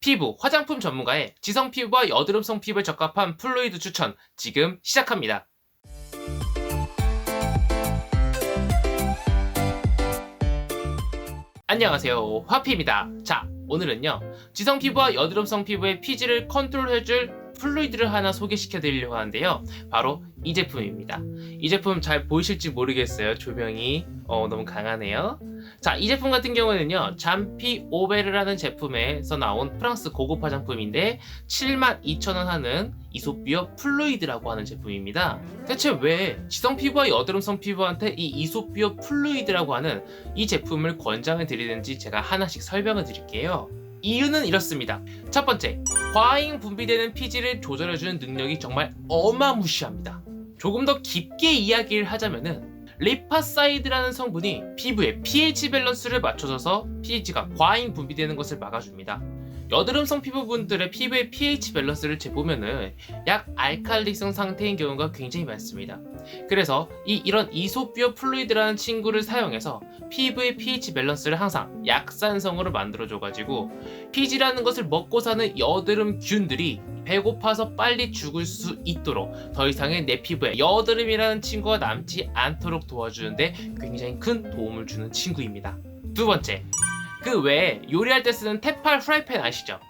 피부, 화장품 전문가의 지성 피부와 여드름성 피부에 적합한 플루이드 추천 지금 시작합니다. 안녕하세요. 화피입니다. 자, 오늘은요. 지성 피부와 여드름성 피부의 피지를 컨트롤해줄 플루이드를 하나 소개시켜 드리려고 하는데요. 바로 이 제품입니다. 이 제품 잘 보이실지 모르겠어요. 조명이 어, 너무 강하네요. 자, 이 제품 같은 경우에는요. 잠피 오베르라는 제품에서 나온 프랑스 고급 화장품인데 72,000원 하는 이소피어 플루이드라고 하는 제품입니다. 대체 왜 지성 피부와 여드름성 피부한테 이 이소피어 플루이드라고 하는 이 제품을 권장해 드리는지 제가 하나씩 설명을 드릴게요. 이유는 이렇습니다. 첫 번째, 과잉 분비되는 피지를 조절해주는 능력이 정말 어마무시합니다. 조금 더 깊게 이야기를 하자면은 리파사이드라는 성분이 피부의 pH 밸런스를 맞춰줘서 pH가 과잉 분비되는 것을 막아줍니다. 여드름성 피부분들의 피부의 pH 밸런스를 재보면은 약 알칼리성 상태인 경우가 굉장히 많습니다. 그래서 이 이런 이소피어 플루이드라는 친구를 사용해서 피부의 pH 밸런스를 항상 약산성으로 만들어줘가지고 피지라는 것을 먹고 사는 여드름 균들이 배고파서 빨리 죽을 수 있도록 더 이상의 내 피부에 여드름이라는 친구가 남지 않도록 도와주는데 굉장히 큰 도움을 주는 친구입니다. 두 번째, 그 외에 요리할 때 쓰는 테팔 프라이팬 아시죠?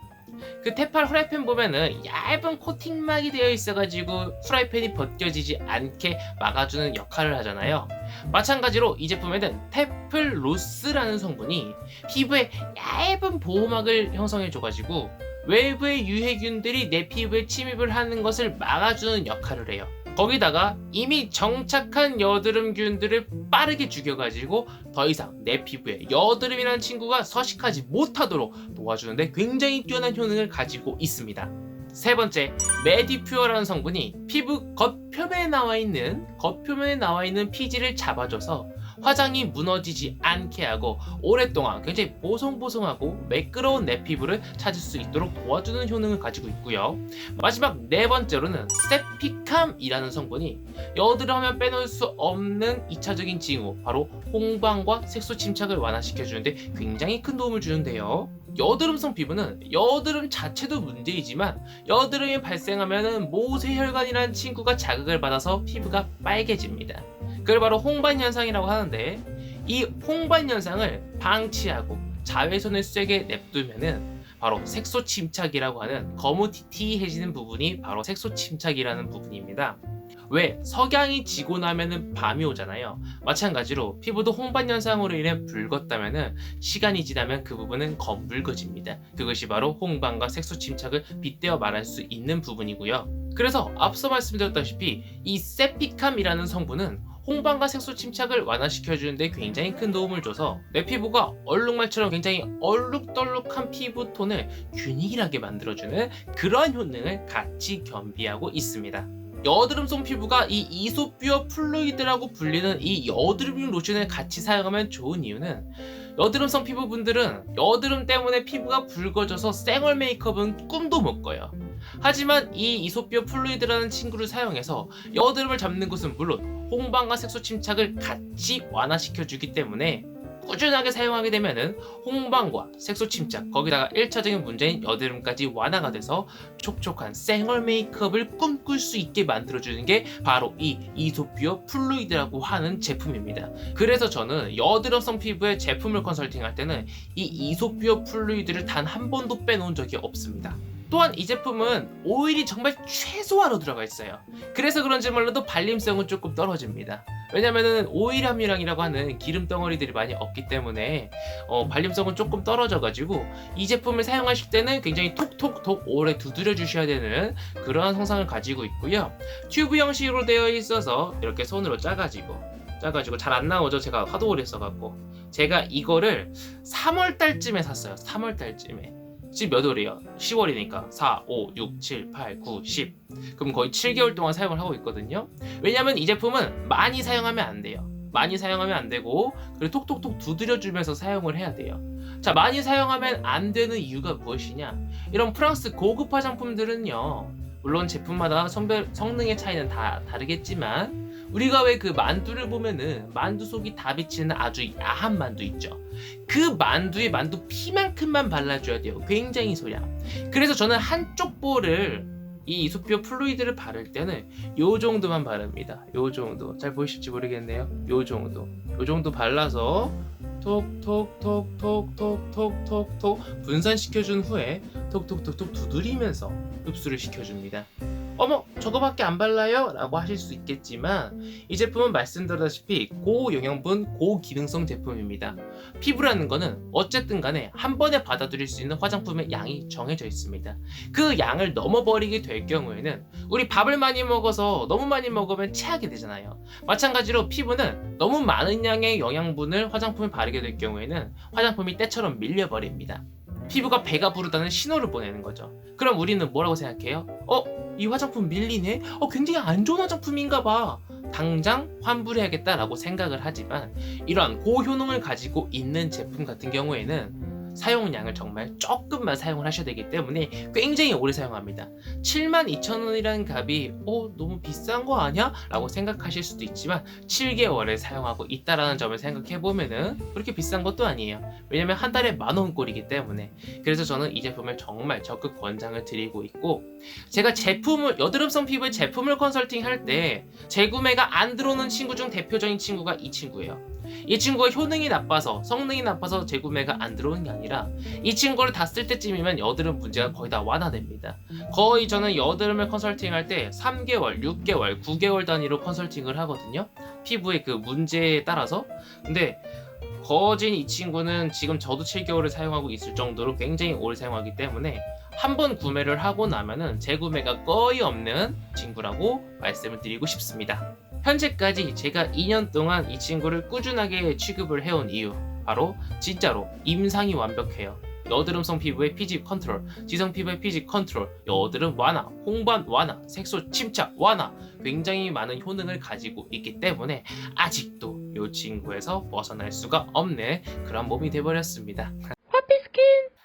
그 테팔 프라이팬 보면은 얇은 코팅막이 되어 있어가지고 프라이팬이 벗겨지지 않게 막아주는 역할을 하잖아요. 마찬가지로 이 제품에는 테플 로스라는 성분이 피부에 얇은 보호막을 형성해줘가지고 외부의 유해균들이 내 피부에 침입을 하는 것을 막아주는 역할을 해요. 거기다가 이미 정착한 여드름균들을 빠르게 죽여가지고 더 이상 내 피부에 여드름이라는 친구가 서식하지 못하도록 도와주는데 굉장히 뛰어난 효능을 가지고 있습니다. 세 번째, 메디퓨어라는 성분이 피부 겉표면에 나와 있는 겉표면에 나와 있는 피지를 잡아줘서 화장이 무너지지 않게 하고 오랫동안 굉장히 보송보송하고 매끄러운 내 피부를 찾을 수 있도록 도와주는 효능을 가지고 있고요. 마지막 네 번째로는 세피캄이라는 성분이 여드름 하면 빼놓을 수 없는 2차적인 징후 바로 홍방과 색소 침착을 완화시켜주는데 굉장히 큰 도움을 주는데요. 여드름성 피부는 여드름 자체도 문제이지만 여드름이 발생하면 모세혈관이라는 친구가 자극을 받아서 피부가 빨개집니다. 그걸 바로 홍반 현상이라고 하는데 이 홍반 현상을 방치하고 자외선을 쐬게 냅두면은 바로 색소 침착이라고 하는 거무튀튀해지는 부분이 바로 색소 침착이라는 부분입니다. 왜 석양이 지고 나면은 밤이 오잖아요. 마찬가지로 피부도 홍반 현상으로 인해 붉었다면은 시간이 지나면 그 부분은 검붉어집니다. 그것이 바로 홍반과 색소 침착을 빗대어 말할 수 있는 부분이고요. 그래서 앞서 말씀드렸다시피 이 세피캄이라는 성분은 홍반과 색소 침착을 완화시켜주는데 굉장히 큰 도움을 줘서 내 피부가 얼룩말처럼 굉장히 얼룩덜룩한 피부톤을 균일하게 만들어주는 그러한 효능을 같이 겸비하고 있습니다. 여드름성 피부가 이 이소피어 플루이드라고 불리는 이 여드름용 로션을 같이 사용하면 좋은 이유는 여드름성 피부분들은 여드름 때문에 피부가 붉어져서 생얼 메이크업은 꿈도 못 꿔요. 하지만 이 이소피어 플루이드라는 친구를 사용해서 여드름을 잡는 것은 물론 홍방과 색소 침착을 같이 완화시켜 주기 때문에 꾸준하게 사용하게 되면은 홍방과 색소 침착 거기다가 1차적인 문제인 여드름까지 완화가 돼서 촉촉한 생얼 메이크업을 꿈꿀 수 있게 만들어주는 게 바로 이 이소피어 플루이드라고 하는 제품입니다. 그래서 저는 여드름성 피부에 제품을 컨설팅할 때는 이 이소피어 플루이드를 단 한 번도 빼놓은 적이 없습니다. 또한 이 제품은 오일이 정말 최소화로 들어가 있어요. 그래서 그런지 몰라도 발림성은 조금 떨어집니다. 왜냐면은 오일 함유량이라고 하는 기름 덩어리들이 많이 없기 때문에 어, 발림성은 조금 떨어져가지고 이 제품을 사용하실 때는 굉장히 톡톡톡 오래 두드려 주셔야 되는 그러한 성상을 가지고 있고요. 튜브 형식으로 되어 있어서 이렇게 손으로 짜가지고 짜가지고 잘 안 나오죠. 제가 하도 오래 써갖고 제가 이거를 3월 달쯤에 샀어요. 3월 달쯤에. 지금 몇 월이에요? 10월이니까 4, 5, 6, 7, 8, 9, 10 그럼 거의 7개월 동안 사용을 하고 있거든요. 왜냐면 이 제품은 많이 사용하면 안 돼요. 많이 사용하면 안 되고 그리고 톡톡톡 두드려주면서 사용을 해야 돼요. 자 많이 사용하면 안 되는 이유가 무엇이냐? 이런 프랑스 고급 화장품들은요 물론 제품마다 성별, 성능의 차이는 다 다르겠지만 우리가 왜 그 만두를 보면은 만두 속이 다 비치는 아주 야한 만두 있죠. 그 만두에 만두 피만큼만 발라줘야 돼요. 굉장히 소량. 그래서 저는 한쪽 볼을 이 이소피오 플루이드를 바를 때는 요 정도만 바릅니다. 요 정도. 잘 보이실지 모르겠네요. 요 정도. 요 정도 발라서 톡톡톡톡톡톡톡톡 분산시켜준 후에 톡톡톡톡 두드리면서 흡수를 시켜줍니다. 어머 저거밖에 안 발라요? 라고 하실 수 있겠지만 이 제품은 말씀드렸다시피 고영양분 고기능성 제품입니다. 피부라는 거는 어쨌든 간에 한 번에 받아들일 수 있는 화장품의 양이 정해져 있습니다. 그 양을 넘어버리게 될 경우에는 우리 밥을 많이 먹어서 너무 많이 먹으면 체하게 되잖아요. 마찬가지로 피부는 너무 많은 양의 영양분을 화장품에 바르게 될 경우에는 화장품이 때처럼 밀려버립니다. 피부가 배가 부르다는 신호를 보내는 거죠. 그럼 우리는 뭐라고 생각해요? 어? 이 화장품 밀리네? 어, 굉장히 안 좋은 화장품인가 봐. 당장 환불해야겠다라고 생각을 하지만 이러한 고효능을 가지고 있는 제품 같은 경우에는 사용량을 정말 조금만 사용을 하셔야 되기 때문에 굉장히 오래 사용합니다. 72,000원이라는 값이 어 너무 비싼 거 아니야? 라고 생각하실 수도 있지만 7개월을 사용하고 있다라는 점을 생각해 보면은 그렇게 비싼 것도 아니에요. 왜냐면 한 달에 만 원 꼴이기 때문에 그래서 저는 이 제품을 정말 적극 권장을 드리고 있고 제가 제품을 여드름성 피부의 제품을 컨설팅 할 때 재구매가 안 들어오는 친구 중 대표적인 친구가 이 친구예요. 이 친구가 효능이 나빠서 성능이 나빠서 재구매가 안 들어오는 게 아니라 이 친구를 다 쓸 때쯤이면 여드름 문제가 거의 다 완화됩니다. 거의 저는 여드름을 컨설팅 할 때 3개월, 6개월, 9개월 단위로 컨설팅을 하거든요. 피부의 그 문제에 따라서. 근데 거진 이 친구는 지금 저도 7개월을 사용하고 있을 정도로 굉장히 오래 사용하기 때문에 한 번 구매를 하고 나면은 재구매가 거의 없는 친구라고 말씀을 드리고 싶습니다. 현재까지 제가 2년 동안 이 친구를 꾸준하게 취급을 해온 이유 바로 진짜로 임상이 완벽해요. 여드름성 피부의 피지 컨트롤, 지성 피부의 피지 컨트롤, 여드름 완화, 홍반 완화, 색소 침착 완화 굉장히 많은 효능을 가지고 있기 때문에 아직도 이 친구에서 벗어날 수가 없는 그런 몸이 돼버렸습니다.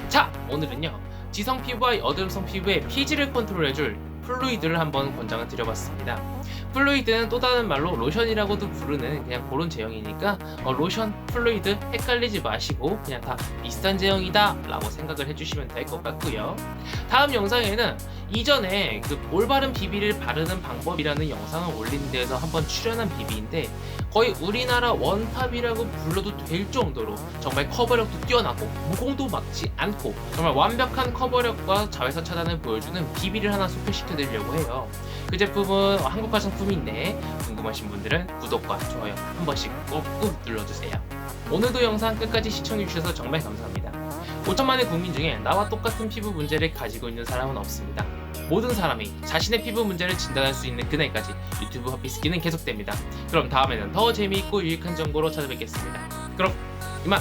자 오늘은요 지성 피부와 여드름성 피부의 피지를 컨트롤해줄 플루이드를 한번 권장을 드려봤습니다. 플루이드는 또 다른 말로 로션이라고도 부르는 그냥 그런 제형이니까 어, 로션, 플루이드 헷갈리지 마시고 그냥 다 비슷한 제형이다 라고 생각을 해주시면 될 것 같고요. 다음 영상에는 이전에 그 올바른 비비를 바르는 방법이라는 영상을 올린 데에서 한번 출연한 비비인데 거의 우리나라 원탑이라고 불러도 될 정도로 정말 커버력도 뛰어나고 모공도 막지 않고 정말 완벽한 커버력과 자외선 차단을 보여주는 비비를 하나 소개시켜 드리려고 해요. 그 제품은 한국화 상품인데 궁금하신 분들은 구독과 좋아요 한 번씩 꾹꾹 눌러주세요. 오늘도 영상 끝까지 시청해주셔서 정말 감사합니다. 5천만의 국민 중에 나와 똑같은 피부 문제를 가지고 있는 사람은 없습니다. 모든 사람이 자신의 피부 문제를 진단할 수 있는 그날까지 유튜브 허피스키는 계속됩니다. 그럼 다음에는 더 재미있고 유익한 정보로 찾아뵙겠습니다. 그럼 이만